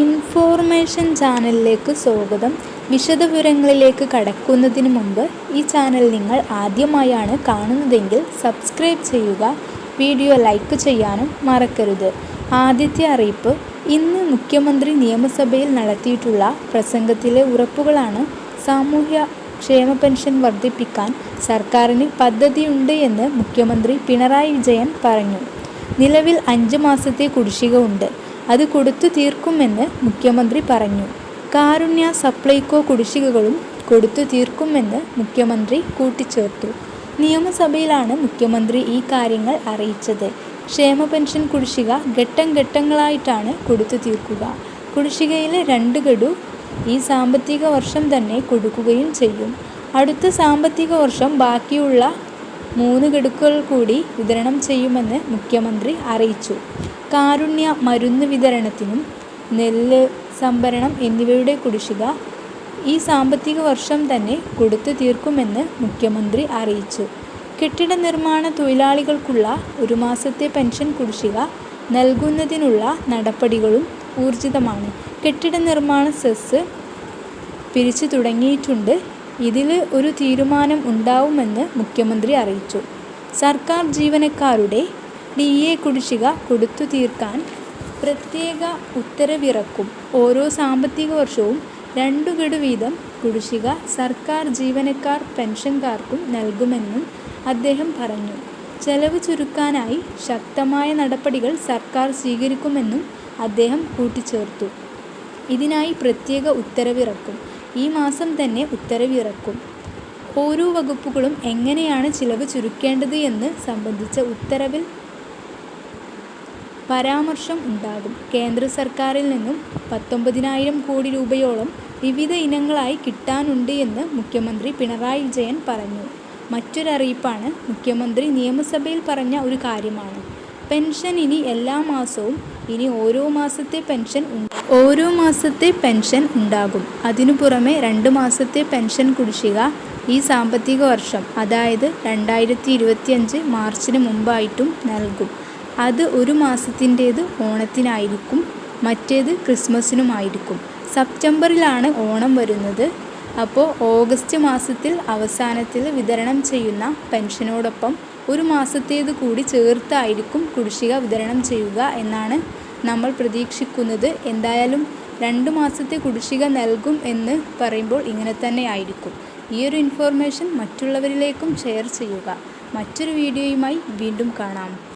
Information ചാനലിലേക്ക് സ്വാഗതം. വിശദവിവരങ്ങളിലേക്ക് കടക്കുന്നതിന് മുമ്പ് ഈ ചാനൽ നിങ്ങൾ ആദ്യമായാണ് കാണുന്നതെങ്കിൽ സബ്സ്ക്രൈബ് ചെയ്യുക വീഡിയോ ലൈക്ക് ചെയ്യാനും മറക്കരുത്. ആദ്യത്തെ അറിയിപ്പ് ഇന്ന് മുഖ്യമന്ത്രി നിയമസഭയിൽ നടത്തിയിട്ടുള്ള പ്രസംഗത്തിലെ ഉറപ്പുകളാണ് സാമൂഹ്യ ക്ഷേമ പെൻഷൻ വർദ്ധിപ്പിക്കാൻ സർക്കാരിന് പദ്ധതിയുണ്ട് എന്ന് മുഖ്യമന്ത്രി പിണറായി വിജയൻ പറഞ്ഞു. നിലവിൽ അഞ്ച് മാസത്തെ കുടിശ്ശിക ഉണ്ട്. അത് കൊടുത്തു തീർക്കുമെന്ന് മുഖ്യമന്ത്രി പറഞ്ഞു. കാരുണ്യ സപ്ലൈകോ കുടിശ്ശികകളും കൊടുത്തു തീർക്കുമെന്ന് മുഖ്യമന്ത്രി കൂട്ടിച്ചേർത്തു. നിയമസഭയിലാണ് മുഖ്യമന്ത്രി ഈ കാര്യങ്ങൾ അറിയിച്ചത്. ക്ഷേമ പെൻഷൻ കുടിശ്ശിക ഘട്ടം ഘട്ടങ്ങളായിട്ടാണ് കൊടുത്തു തീർക്കുക. കുടിശ്ശികയിലെ രണ്ട് ഗഡു ഈ സാമ്പത്തിക വർഷം തന്നെ കൊടുക്കുകയും ചെയ്യും. അടുത്ത സാമ്പത്തിക വർഷം ബാക്കിയുള്ള മൂന്ന് ഗഡുക്കൾ കൂടി വിതരണം ചെയ്യുമെന്ന് മുഖ്യമന്ത്രി അറിയിച്ചു. കാരുണ്യ മരുന്ന് വിതരണത്തിനും നെല്ല് സംഭരണം എന്നിവയുടെ കുടിശ്ശിക ഈ സാമ്പത്തിക വർഷം തന്നെ കൊടുത്തു തീർക്കുമെന്ന് മുഖ്യമന്ത്രി അറിയിച്ചു. കെട്ടിട നിർമ്മാണ തൊഴിലാളികൾക്കുള്ള ഒരു മാസത്തെ പെൻഷൻ കുടിശ്ശിക നൽകുന്നതിനുള്ള നടപടികളും ഊർജിതമാണ്. കെട്ടിട നിർമ്മാണ സെസ് പിരിച്ചു തുടങ്ങിയിട്ടുണ്ട്. ഇതിൽ ഒരു തീരുമാനം ഉണ്ടാവുമെന്ന് മുഖ്യമന്ത്രി അറിയിച്ചു. സർക്കാർ ജീവനക്കാരുടെ ഡി എ കുടിശ്ശിക കൊടുത്തു തീർക്കാൻ പ്രത്യേക ഉത്തരവിറക്കും. ഓരോ സാമ്പത്തിക വർഷവും രണ്ടു ഗഡു വീതം കുടിശ്ശിക സർക്കാർ ജീവനക്കാർ പെൻഷൻകാർക്കും നൽകുമെന്നും അദ്ദേഹം പറഞ്ഞു. ചെലവ് ചുരുക്കാനായി ശക്തമായ നടപടികൾ സർക്കാർ സ്വീകരിക്കുമെന്നും അദ്ദേഹം കൂട്ടിച്ചേർത്തു. ഇതിനായി പ്രത്യേക ഉത്തരവിറക്കും. ഈ മാസം തന്നെ ഉത്തരവിറക്കും. ഓരോ വകുപ്പുകളും എങ്ങനെയാണ് ചിലവ് ചുരുക്കേണ്ടത് എന്ന് സംബന്ധിച്ച ഉത്തരവിൽ പരാമർശം ഉണ്ടാകും. കേന്ദ്ര സർക്കാരിൽ നിന്നും പത്തൊമ്പതിനായിരം കോടി രൂപയോളം വിവിധ ഇനങ്ങളായി കിട്ടാനുണ്ട് എന്ന് മുഖ്യമന്ത്രി പിണറായി വിജയൻ പറഞ്ഞു. മറ്റൊരറിയിപ്പാണ് മുഖ്യമന്ത്രി നിയമസഭയിൽ പറഞ്ഞ ഒരു കാര്യമാണ്. പെൻഷൻ ഇനി എല്ലാ മാസവും ഇനി ഓരോ മാസത്തെ പെൻഷൻ ഓരോ മാസത്തെ പെൻഷൻ ഉണ്ടാകും. അതിനു പുറമെ രണ്ട് മാസത്തെ പെൻഷൻ കുടിശ്ശിക ഈ സാമ്പത്തിക വർഷം അതായത് രണ്ടായിരത്തി ഇരുപത്തിയഞ്ച് മാർച്ചിന് മുമ്പായിട്ടും നൽകും. അത് ഒരു മാസത്തിന്റേത് ഓണത്തിനായിരിക്കും മറ്റേത് ക്രിസ്മസിനുമായിരിക്കും. സെപ്റ്റംബറിലാണ് ഓണം വരുന്നത്. അപ്പോൾ ഓഗസ്റ്റ് മാസത്തിൽ അവസാനത്തിൽ വിതരണം ചെയ്യുന്ന പെൻഷനോടൊപ്പം ഒരു മാസത്തേത് കൂടി ചേർത്തായിരിക്കും കുടിശ്ശിക വിതരണം ചെയ്യുക എന്നാണ് നമ്മൾ പ്രതീക്ഷിക്കുന്നത് എന്തായാലും രണ്ട് മാസത്തെ കുടിശ്ശിക നൽകും എന്ന് പറയുമ്പോൾ ഇങ്ങനെ തന്നെ ആയിരിക്കും. ഈ ഒരു ഇൻഫോർമേഷൻ മറ്റുള്ളവരിലേക്കും ഷെയർ ചെയ്യുക. മറ്റൊരു വീഡിയോയുമായി വീണ്ടും കാണാം.